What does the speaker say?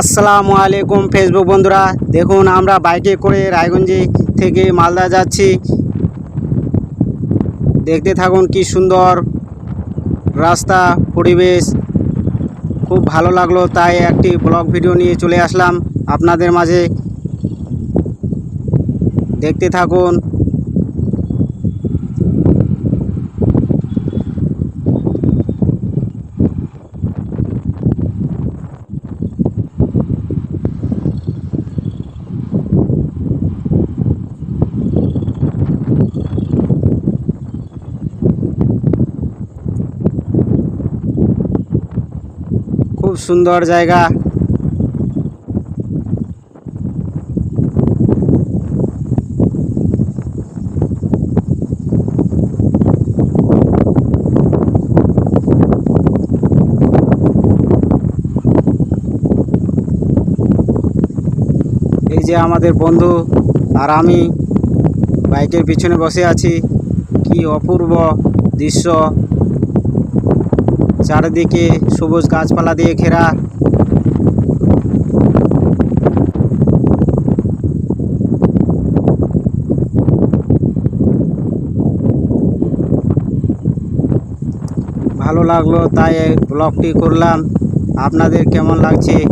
আসসালামু আলাইকুম ফেসবুক বন্ধুরা। দেখুন, আমরা বাইকে করে রায়গঞ্জে থেকে মালদা যাচ্ছি। দেখতে থাকুন কি সুন্দর রাস্তা, পরিবেশ। খুব ভালো লাগল, তাই একটি ব্লগ ভিডিও নিয়ে চলে আসলাম আপনাদের মাঝে। দেখতে থাকুন। খুব সুন্দর জায়গা। যে আমাদের বন্ধু আর আমি বাইকের পিছনে বসে আছি। কি অপূর্ব দৃশ্য। চারিদিকে সবুজ গাছপালা দিয়ে ঘেরা। ভালো লাগল, তাই ব্লগটি করলাম। আপনাদের কেমন লাগছে?